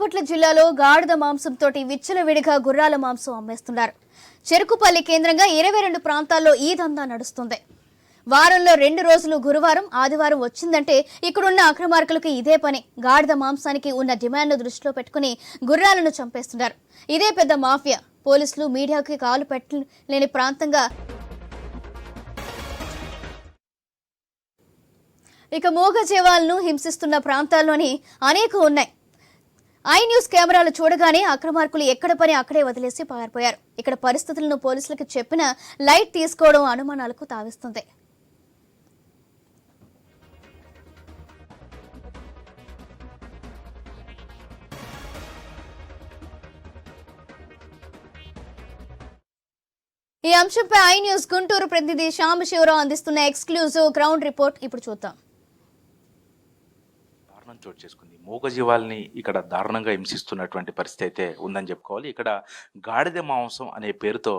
బాపట్ల జిల్లాలో గాడిద మాంసంతో విచ్చలవిడిగా గుర్రాల మాంసం అమ్మేస్తున్నారు. చెరుకుపల్లి కేంద్రంగా ఇరవై రెండు ప్రాంతాల్లో ఈ దందా నడుస్తుంది. వారంలో రెండు రోజులు గురువారం ఆదివారం వచ్చిందంటే ఇక్కడున్న అక్రమార్కులకు ఇదే పని. గాడిద మాంసానికి ఉన్న డిమాండ్ను దృష్టిలో పెట్టుకుని గుర్రాలను చంపేస్తున్నారు. ఇదే పెద్ద మాఫియా. పోలీసులు మీడియాకి కాలు పెట్టలేని ప్రాంతంగా ఇక మూగ జీవాలను హింసిస్తున్న ప్రాంతాల్లోని అనేక ఉన్నాయి. ఐ న్యూస్ కెమెరాలు చూడగానే అక్రమార్కులు ఎక్కడ పని అక్కడే వదిలేసి పారిపోయారు. ఇక్కడ పరిస్థితులను పోలీసులకు చెప్పిన లైట్ తీసుకోవడం అనుమానాలకు తావిస్తుంది. ఈ అంశంపై ఐ న్యూస్ గుంటూరు ప్రతినిధి శ్యామ్ శివరావు అందిస్తున్న ఎక్స్క్లూజివ్ గ్రౌండ్ రిపోర్ట్ ఇప్పుడు చూద్దాం. దారుణం చోటు చేసుకుంది. మూగజీవాల్ని ఇక్కడ దారుణంగా హింసిస్తున్నటువంటి పరిస్థితి అయితే ఉందని చెప్పుకోవాలి. ఇక్కడ గాడిద మాంసం అనే పేరుతో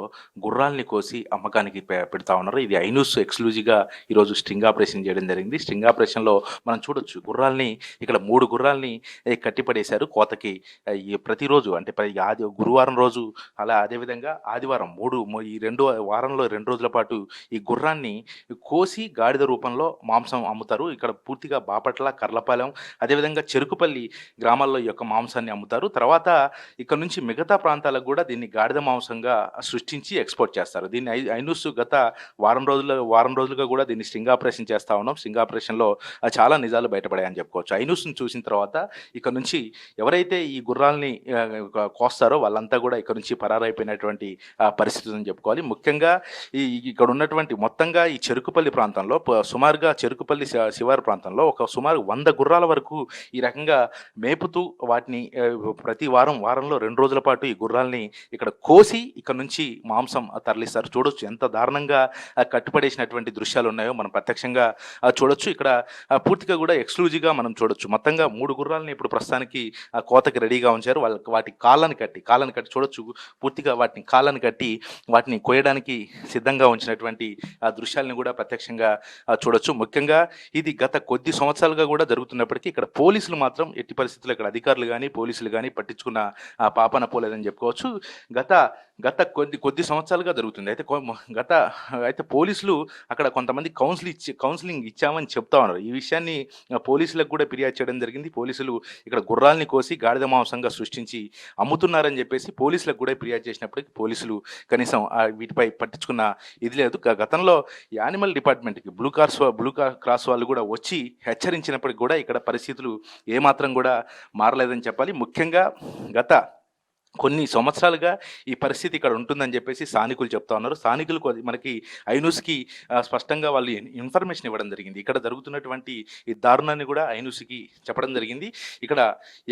గుర్రాల్ని కోసి అమ్మకానికి పెడతా ఉన్నారు. ఇది ఐన్యూస్ ఎక్స్క్లూజివ్గా ఈరోజు స్ట్రింగ్ ఆపరేషన్ చేయడం జరిగింది. స్ట్రింగ్ ఆపరేషన్లో మనం చూడొచ్చు గుర్రాల్ని ఇక్కడ మూడు గుర్రాల్ని కట్టిపడేశారు కోతకి. ప్రతిరోజు అంటే ఆది గురువారం రోజు అలా అదేవిధంగా ఆదివారం మూడు ఈ రెండు వారంలో రెండు రోజుల పాటు ఈ గుర్రాన్ని కోసి గాడిద రూపంలో మాంసం అమ్ముతారు. ఇక్కడ పూర్తిగా బాపట్ల కర్లపాలెం అదేవిధంగా చెరుకుపల్లి గ్రామాల్లో ఈ యొక్క మాంసాన్ని అమ్ముతారు. తర్వాత ఇక్కడ నుంచి మిగతా ప్రాంతాలకు కూడా దీన్ని గాడిద మాంసంగా సృష్టించి ఎక్స్పోర్ట్ చేస్తారు. దీన్ని ఐ- ఐనూస్ గత వారం రోజుల వారం రోజులుగా కూడా దీన్ని స్టింగ్ ఆపరేషన్ చేస్తా ఉన్నాం. స్టింగ్ ఆపరేషన్లో చాలా నిజాలు బయటపడాయని చెప్పుకోవచ్చు. ఐనూస్ని చూసిన తర్వాత ఇక్కడ నుంచి ఎవరైతే ఈ గుర్రాల్ని కోస్తారో వాళ్ళంతా కూడా ఇక్కడ నుంచి పరారైపోయినటువంటి పరిస్థితులను పరిస్థితి అని చెప్పుకోవాలి. ముఖ్యంగా ఈ ఇక్కడ ఉన్నటువంటి మొత్తంగా ఈ చెరుకుపల్లి ప్రాంతంలో సుమారుగా చెరుకుపల్లి శివారు ప్రాంతంలో ఒక సుమారు వంద గుర్రాల వరకు ఈ రకంగా మేపుతూ వాటిని ప్రతి వారం వారంలో రెండు రోజుల పాటు ఈ గుర్రాల్ని ఇక్కడ కోసి ఇక్కడ నుంచి మాంసం తరలిస్తారు. చూడొచ్చు ఎంత దారుణంగా కట్టుపడేసినటువంటి దృశ్యాలు ఉన్నాయో మనం ప్రత్యక్షంగా చూడొచ్చు. ఇక్కడ పూర్తిగా కూడా ఎక్స్క్లూజివ్గా మనం చూడొచ్చు. మొత్తంగా మూడు గుర్రాలని ఇప్పుడు ప్రస్తుతానికి ఆ, కోతకి రెడీగా ఉంచారు. వాళ్ళ వాటి కాళ్ళని కట్టి కాళ్ళని కట్టి చూడొచ్చు. పూర్తిగా వాటిని కాళ్ళని కట్టి వాటిని కోయడానికి సిద్ధంగా ఉంచినటువంటి ఆ దృశ్యాలను కూడా ప్రత్యక్షంగా చూడొచ్చు. ముఖ్యంగా ఇది గత కొద్ది సంవత్సరాలుగా కూడా జరుగుతున్నప్పటికీ ఇక్కడ పోలీసులు మాత్రం ఎట్టి పరిస్థితుల్లో ఇక్కడ అధికారులు కానీ పోలీసులు కానీ పట్టించుకున్న ఆ, పాపన పోలేదని చెప్పుకోవచ్చు. గత గత కొద్ది కొద్ది సంవత్సరాలుగా జరుగుతుంది. అయితే గత అయితే పోలీసులు అక్కడ కొంతమంది కౌన్సిల్ ఇచ్చి కౌన్సిలింగ్ ఇచ్చామని చెప్తా ఉన్నారు. ఈ విషయాన్ని పోలీసులకు కూడా ఫిర్యాదు చేయడం జరిగింది. పోలీసులు ఇక్కడ గుర్రాల్ని కోసి గాడిద మాంసంగా సృష్టించి అమ్ముతున్నారని చెప్పేసి పోలీసులకు కూడా ఫిర్యాదు చేసినప్పటికీ పోలీసులు కనీసం వీటిపై పట్టించుకున్న ఇది లేదు. గతంలో యానిమల్ డిపార్ట్మెంట్కి బ్లూ కార్స్ బ్లూ క్రాస్ వాళ్ళు కూడా వచ్చి హెచ్చరించినప్పటికి కూడా ఇక్కడ పరిస్థితులు ఏమాత్రం కూడా మారలేదని చెప్పాలి. ముఖ్యంగా గత కొన్ని సంవత్సరాలుగా ఈ పరిస్థితి ఇక్కడ ఉంటుందని చెప్పేసి స్థానికులు చెప్తా ఉన్నారు. స్థానికులు మనకి ఐనూస్కి స్పష్టంగా వాళ్ళు ఇన్ఫర్మేషన్ ఇవ్వడం జరిగింది. ఇక్కడ జరుగుతున్నటువంటి ఈ దారుణాన్ని కూడా ఐనూస్కి చెప్పడం జరిగింది. ఇక్కడ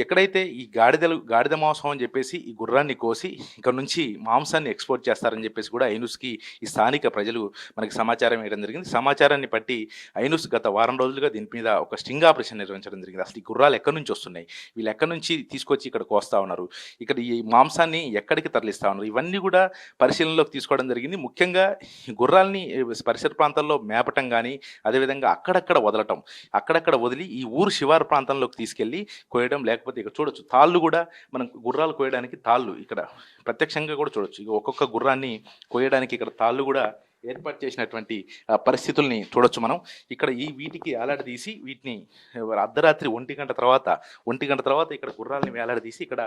ఎక్కడైతే ఈ గాడిదలు గాడిద మాంసం అని చెప్పేసి ఈ గుర్రాన్ని కోసి ఇక్కడ నుంచి మాంసాన్ని ఎక్స్పోర్ట్ చేస్తారని చెప్పేసి కూడా ఐనూస్కి ఈ స్థానిక ప్రజలు మనకి సమాచారం ఇవ్వడం జరిగింది. సమాచారాన్ని బట్టి ఐనూస్ గత వారం రోజులుగా దీని మీద ఒక స్టింగ్ ఆపరేషన్ నిర్వహించడం జరిగింది. అసలు ఈ గుర్రాలు ఎక్కడి నుంచి వస్తున్నాయి? వీళ్ళు ఎక్కడి నుంచి తీసుకొచ్చి ఇక్కడ కోస్తా ఉన్నారు? ఇక్కడ ఈ మాంసాన్ని ఎక్కడికి తరలిస్తా ఉన్నారు? ఇవన్నీ కూడా పరిశీలనలోకి తీసుకోవడం జరిగింది. ముఖ్యంగా ఈ గుర్రాల్ని పరిసర ప్రాంతాల్లో మేపటం కానీ అదేవిధంగా అక్కడక్కడ వదలటం అక్కడక్కడ వదిలి ఈ ఊరు శివారు ప్రాంతంలోకి తీసుకెళ్ళి కోయడం లేకపోతే ఇక్కడ చూడొచ్చు. తాళ్ళు కూడా మనం గుర్రాలు కోయడానికి తాళ్ళు ఇక్కడ ప్రత్యక్షంగా కూడా చూడొచ్చు. ఇక ఒక్కొక్క గుర్రాన్ని కోయడానికి ఇక్కడ తాళ్ళు కూడా ఏర్పాటు చేసినటువంటి పరిస్థితుల్ని చూడొచ్చు మనం. ఇక్కడ ఈ వీటికి వేలాడదీసి వీటిని అర్ధరాత్రి ఒంటి గంట తర్వాత ఒంటి గంట తర్వాత ఇక్కడ గుర్రాలని వేలాడదీసి ఇక్కడ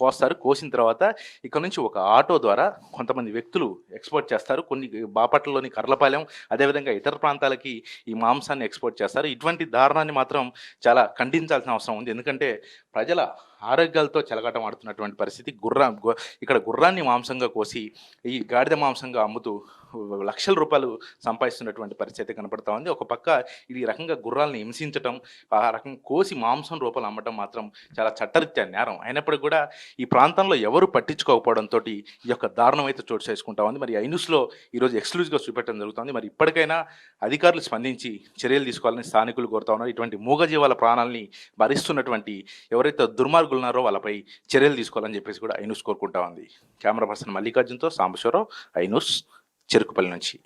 కోస్తారు. కోసిన తర్వాత ఇక్కడ నుంచి ఒక ఆటో ద్వారా కొంతమంది వ్యక్తులు ఎక్స్పోర్ట్ చేస్తారు. కొన్ని బాపట్లలోని కర్లపాలెం అదేవిధంగా ఇతర ప్రాంతాలకి ఈ మాంసాన్ని ఎక్స్పోర్ట్ చేస్తారు. ఇటువంటి దారుణాన్ని మాత్రం చాలా ఖండించాల్సిన అవసరం ఉంది. ఎందుకంటే ప్రజల ఆరోగ్యాలతో చెలగాటం ఆడుతున్నటువంటి పరిస్థితి. గుర్రా ఇక్కడ గుర్రాన్ని మాంసంగా కోసి ఈ గాడిద మాంసంగా అమ్ముతూ లక్షల రూపాయలు సంపాదిస్తున్నటువంటి పరిస్థితి కనపడతా ఉంది. ఒక పక్క ఇది ఈ రకంగా గుర్రాలను హింసించటం ఆ రకం కోసి మాంసం రూపాలు అమ్మటం మాత్రం చాలా చట్టరీత్యా నేరం. అయినప్పటికీ కూడా ఈ ప్రాంతంలో ఎవరు పట్టించుకోకపోవడంతో ఈ యొక్క దారుణం అయితే చోటు చేసుకుంటా ఉంది. మరి ఐనుస్లో ఈరోజు ఎక్స్క్లూజివ్గా చూపెట్టడం జరుగుతుంది. మరి ఇప్పటికైనా అధికారులు స్పందించి చర్యలు తీసుకోవాలని స్థానికులు కోరుతా ఉన్నారు. ఇటువంటి మూగజీవాల ప్రాణాలని భరిస్తున్నటువంటి ఎవరైతే దుర్మార్గులు ఉన్నారో వాళ్ళపై చర్యలు తీసుకోవాలని చెప్పేసి కూడా ఐనూస్ కోరుకుంటా ఉంది. కెమెరా పర్సన్ మల్లికార్జున్తో సాంబశ్వరరావు ఐనూస్ చెరుకుపల్లి నుంచి.